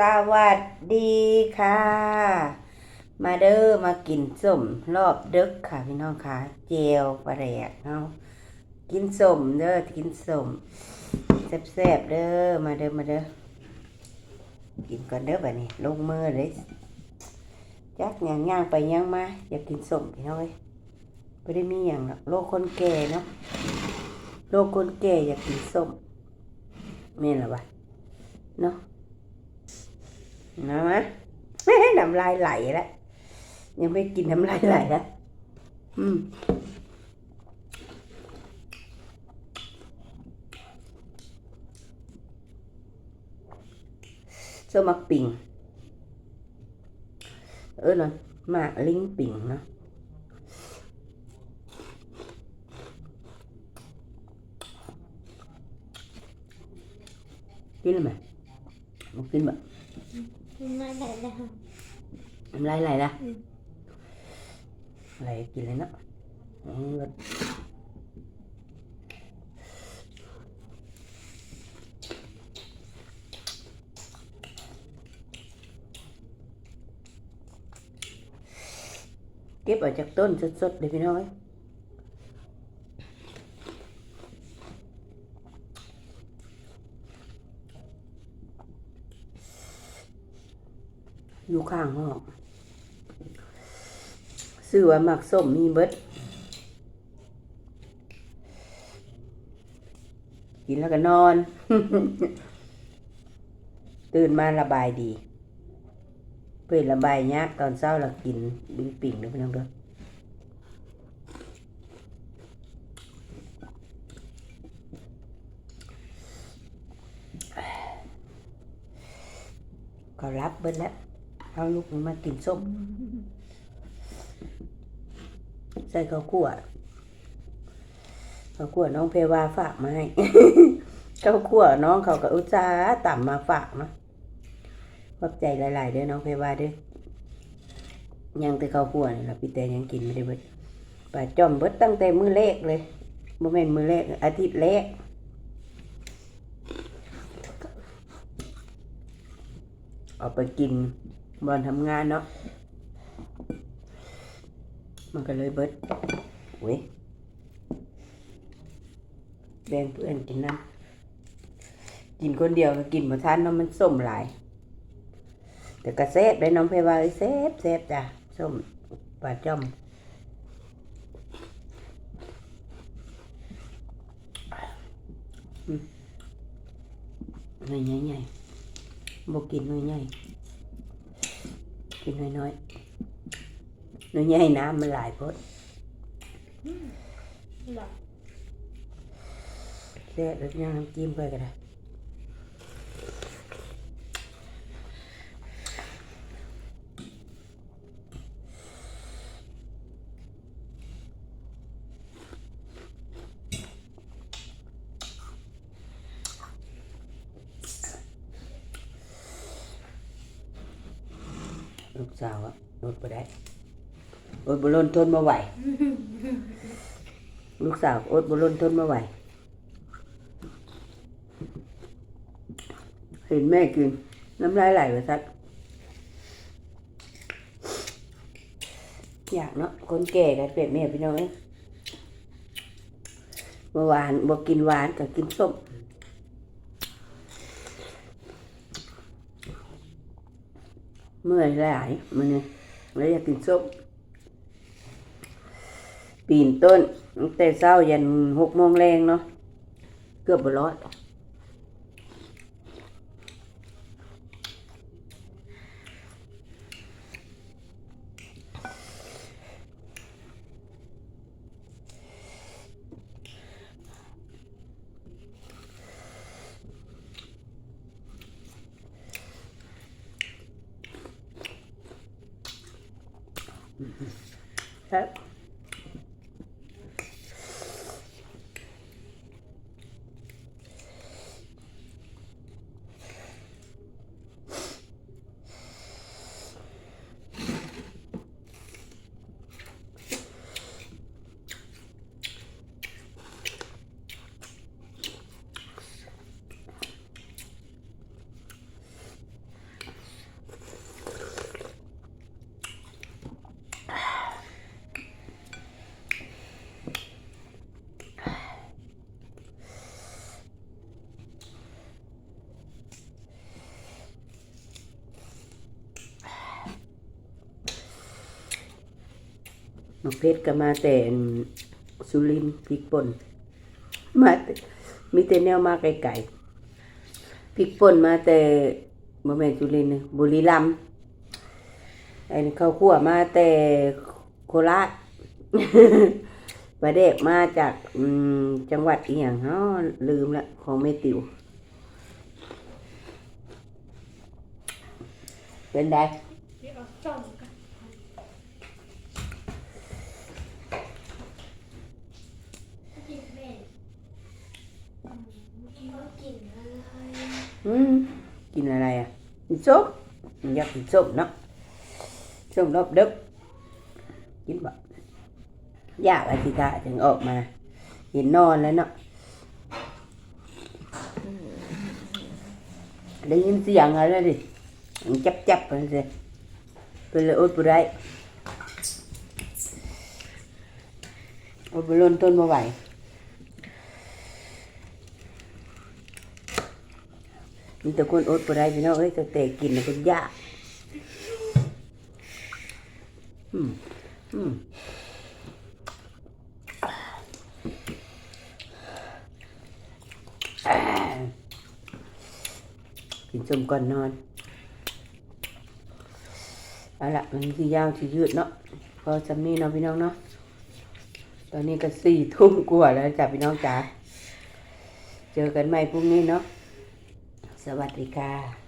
สวัสดีค่ะ มาเด้อมากินส้มรอบดึกค่ะพี่น้องค่ะ เจลปลาแดกเนาะกินส้มเด้อกินส้มแซ่บๆเด้อมาเด้อมาเด้อกินก่อนเด้อบัดนี้ ลงมือเลยจักย่างย่างไปย่างมาอยากกินส้มพี่น้องเอ้ยไม่ได้มีอย่างหรอกโลกคนแก่เนาะโลกคนแก่อยากกินส้มแม่นหรอวะเนาะ นะมะไม่ให้น้ำลายไหลแล้วยังไม่กินน้ำลายไหลแล้วอืมโซมักปิ่งเออเนาะหมากลิงปิ่งเนาะกินไหมกินแบบ ไม่ได้แล้วน้ำลายไหลละอืมไหลกินเลยเนาะ อยู่ข้างห้องซื้อว่าหมักส้มมีเบิดกินแล้วก็นอน ตื่นมาระบายดี เพื่อระบายยากตอนเช้าเรากินบิงปิ่งด้อพี่น้องเด้อก็รับเบิดแล้ว เอาลูกมากินส้ม ใส่ข้าวคั่วข้าวคั่วน้องเพรวาฝากมาให้ข้าวคั่วน้องเขาก็อุตส่าต่ำมาฝากนะขอบใจหลายๆด้อน้องเพรวาด้อยังแต่ข้าวคั่วนี่ล่ะพี่แต่ยังกินไม่ได้เบิดป้าจอมเบิดตั้งแต่มือแรกเลยบ่แม่นมือแรกอาทิตย์แรกเอาไปกิน บอนทำงานเนาะ มันก็เลยเบิดเว้ยแบ่งเพื่อนกินน้ำกินคนเดียวก็กินมาทานเนาะมันส้มหลาย แต่ก็แซ่บได้น้องเพว่าแซ่บแซ่บจ้ะส้มปลาจ้อมอืมหน่อยใหญ่ๆบกินหน่อยใหญ่ กินน้อยๆหนูใหญ่น้ำมันหลายพดหรอแซ่บแล้วยังน้ำจิ้มไปก็ได้ ลูกสาวอะอดไปได้อดบุรนทนมาไหว ลูกสาวอดบุรนทนมาไหว เห็นแม่กินน้ำลายไหลไปสักอยากเนาะคนแก่กันเปรียบแม่พี่น้องเอ้ยเมื่อวานบอกกินหวานกับกินส้ม เมื่อยหลายมันเนี่ยแล้วอยากกินส้มปีนต้นตั้งแต่เช้ายันหกโมงแรงเนาะเกือบบร้อย ค นกเพชรก็มาแต่สุรินพริกป่นมาแต่มีแต่แนวมาไกลๆพริกป่นมาแต่บ่แม่นสุรินบุรีรัมย์อันข้าวคั่วมาแต่โคราชประเดกมาจากจังหวัดอีหยังเฮาลืมละของแม่ติ๋วเป็นได เดี๋ยวเอาจ้องกันกินแม่อืม กินก็กินอะไรอืมกินอะไรอะกินส้มอยากกินส้มเนาะส้มรอบดึกกินบ่อยากอาทิตย์ถึงออก มาเห็นนอนแล้วเนาะได้ยินเสียงอะไรดิจับจับๆกันสิเป็นเลยอดบุได้อดบุล้นต้นมาไหวมีแต่คนอดบ่ได้พี่น้องเอ้ยแต่แต่กินน่ะเป็นยากอืมอืมอ่ากินส้มก่อนนอนเอาละมันสิยาวสิยืดเนาะพอจำนี้เนาะพี่น้องเนาะตอนนี้ก็สี่ทุ่มกว่าแล้วจ้ะพี่น้องจ๋าเจอกันใหม่พรุ่งนี้เนาะ สวัสดีค่ะ